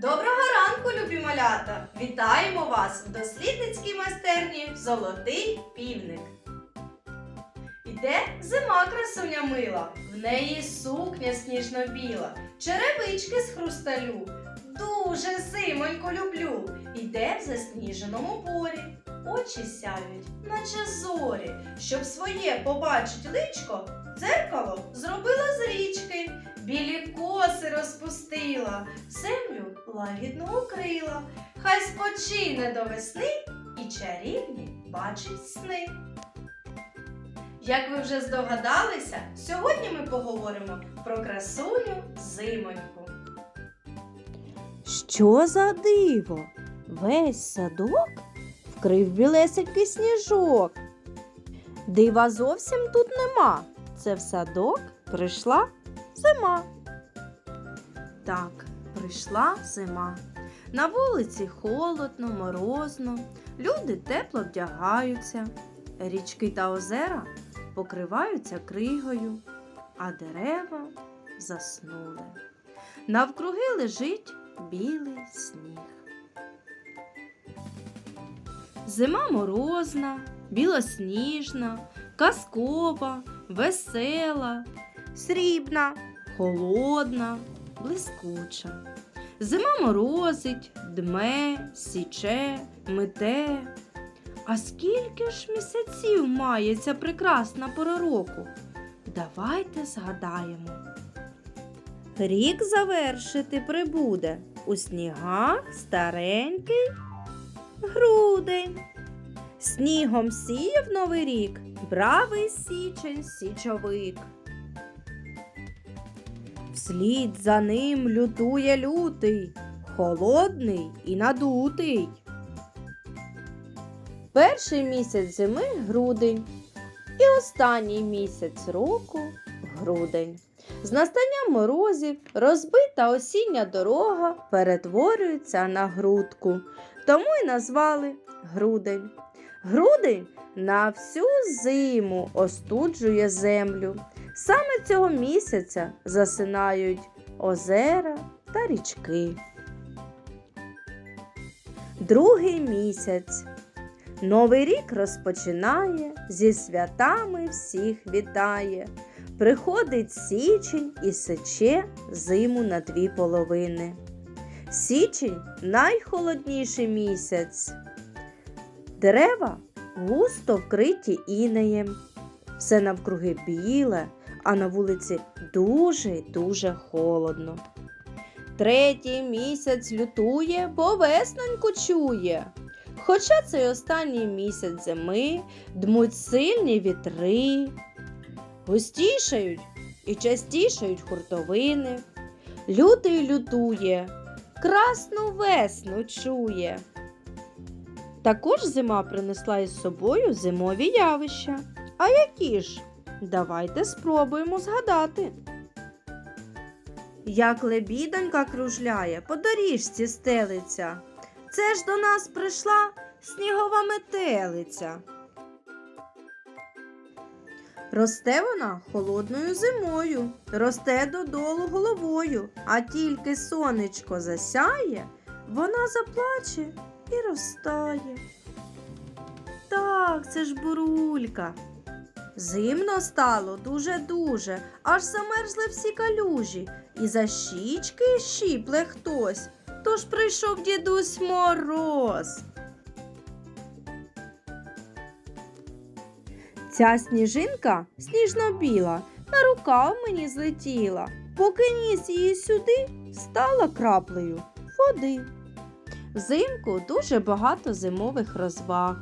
Доброго ранку, любі малята! Вітаємо вас в дослідницькій майстерні Золотий півник. Іде зима красуня мила, в неї сукня сніжно-біла, черевички з хрусталю. Дуже зимоньку люблю. Іде в засніженому полі. Очі сяють, наче зорі, щоб своє побачить личко, дзеркало зробила з річки, білі коси розпустила, землю лагідно укрила, хай спочине до весни і чарівні бачить сни. Як ви вже здогадалися, сьогодні ми поговоримо про красуню зимоньку. Що за диво? Весь садок вкрив білесенький сніжок. Дива зовсім тут нема. Це в садок прийшла зима. Так, прийшла зима. На вулиці холодно, морозно, люди тепло вдягаються, річки та озера покриваються кригою, а дерева заснули. Навкруги лежить білий сніг. Зима морозна, білосніжна, казкова, весела, срібна, холодна, блискуча. Зима морозить, дме, січе, мете. А скільки ж місяців має ця прекрасна пора року? Давайте згадаємо. Рік завершити прибуде у снігах старенький грудень. Снігом сіяв новий рік, бравий січень січовик. Вслід за ним лютує лютий, холодний і надутий. Перший місяць зими грудень і останній місяць року грудень. З настанням морозів розбита осіння дорога перетворюється на грудку, тому й назвали грудень. Грудень на всю зиму остуджує землю. Саме цього місяця засинають озера та річки. Другий місяць. Новий рік розпочинає, зі святами всіх вітає. Приходить січень і сече зиму на дві половини. Січень найхолодніший місяць. Дерева густо вкриті інеєм. Все навкруги біле, а на вулиці дуже дуже холодно. Третій місяць лютує, бо весноньку чує. Хоча цей останній місяць зими дмуть сильні вітри, густішають і частішають хуртовини. Лютий лютує, красну весну чує. Також зима принесла із собою зимові явища. А які ж? Давайте спробуємо згадати. Як лебідонька кружляє, по доріжці стелиться. Це ж до нас прийшла снігова метелиця. Росте вона холодною зимою, росте додолу головою, а тільки сонечко засяє, вона заплаче і розтає. Так, це ж бурулька. Зимно стало дуже-дуже, аж замерзли всі калюжі, і за щічки щіпле хтось. Тож прийшов дідусь мороз. Ця сніжинка сніжно-біла, на рукав мені злетіла. Поки ніс її сюди, стала краплею води. Взимку дуже багато зимових розваг.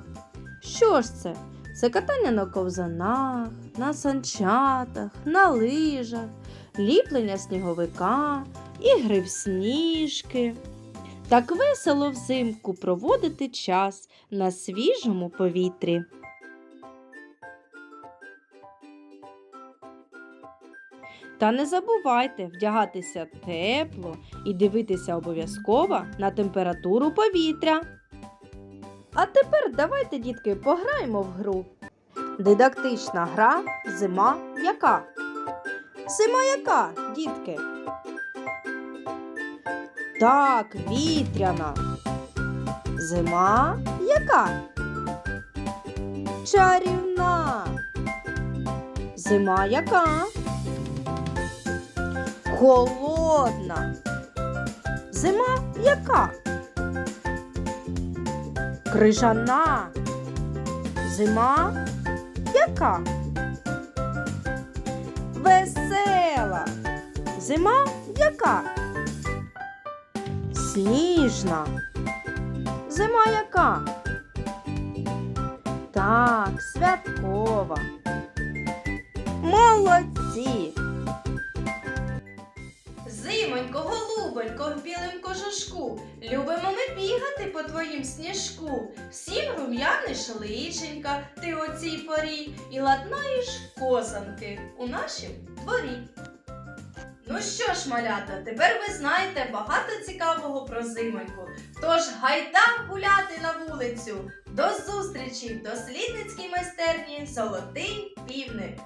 Що ж це? Це катання на ковзанах, на санчатах, на лижах, ліплення сніговика, ігри в сніжки. Так весело взимку проводити час на свіжому повітрі. Та не забувайте вдягатися тепло і дивитися обов'язково на температуру повітря. А тепер давайте, дітки, пограємо в гру. Дидактична гра зима яка? Зима яка, дітки? Так, вітряна. Зима яка? Чарівна. Зима яка? Холодна. Зима яка? Крижана. Зима яка? Весела. Зима яка? Сніжна. Зима яка? Так, святкова. Молодці! Зимонько, голубонько, в білим кожушку. Любимо ми бігати по твоїм сніжку. Всім рум'яниш личенька, ти о цій порі, і ладнаєш козанки у нашім дворі. Ну що ж, малята, тепер ви знаєте багато цікавого про зимоньку. Тож гайда гуляти на вулицю. До зустрічі в дослідницькій майстерні Золотий півник.